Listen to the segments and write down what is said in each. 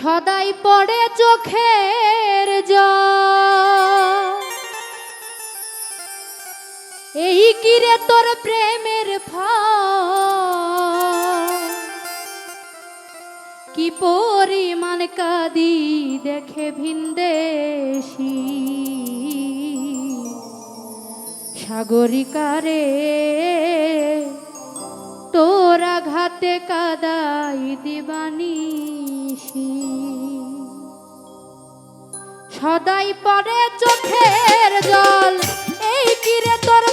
সদাই পড়ে চোখের এই কিরে তোর প্রেমের কি পরিমাণ কাদি দেখে ভিন্দেশি। সাগরিকারে তোরা ঘাতে কাদাই দিবানিসি সদাই পরে চোখের জল এই কিরে তোর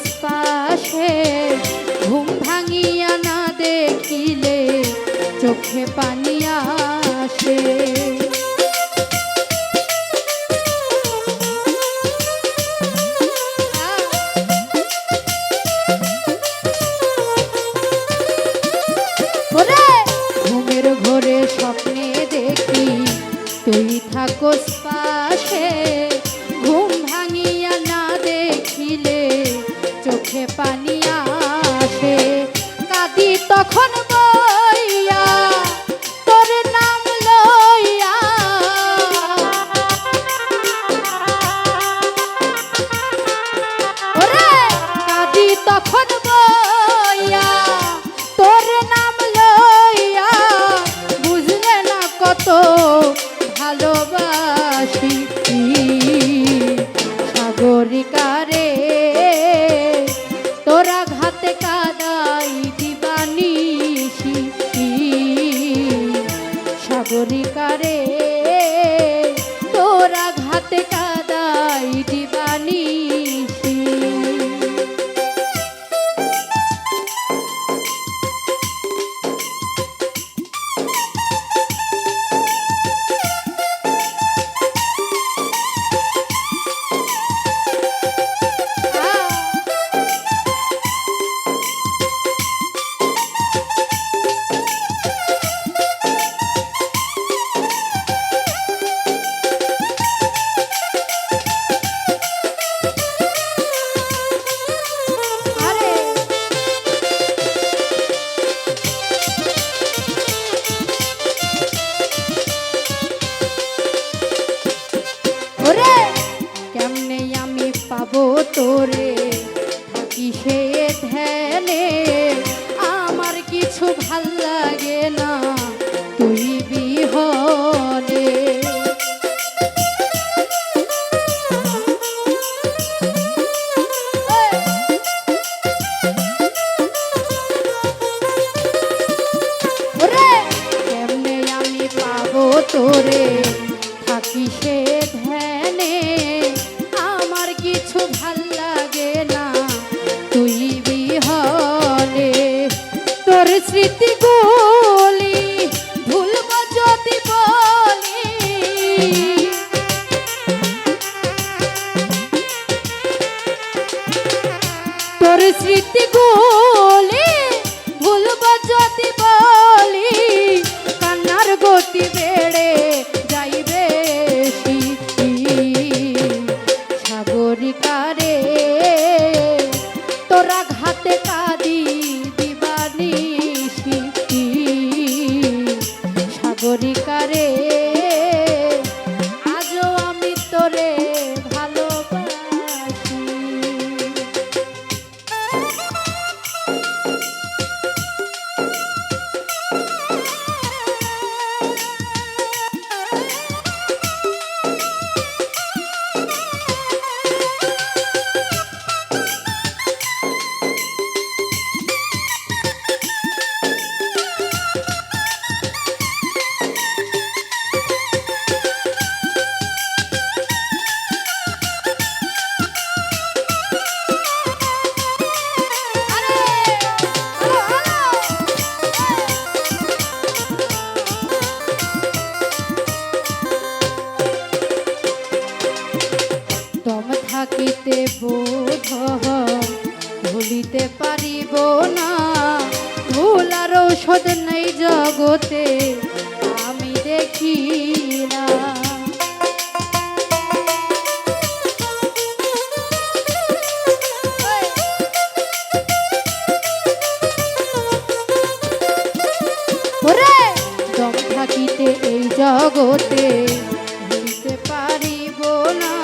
নিঃশ্বাসের যখন তোরে থাকি সে ধ্যানে। আমার কিছু ভালো লাগে না তুই বিহনে। তোর স্মৃতি গলি ভুলব যদি বলি। তোর স্মৃতি গলি ভুলব যদি জগতে আমি দেখি না। দম থাকিতে এই জগতে ভুলিতে পারিব না।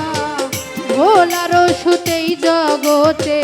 ভোলার সুতেই জগতে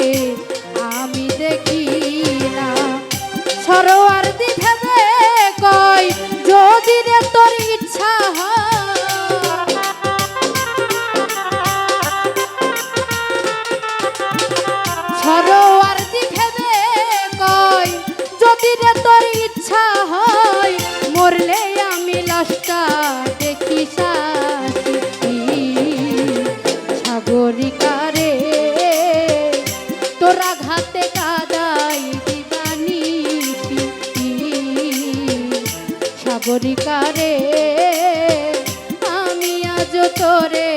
সাগরিকারে আমি আজ তোরে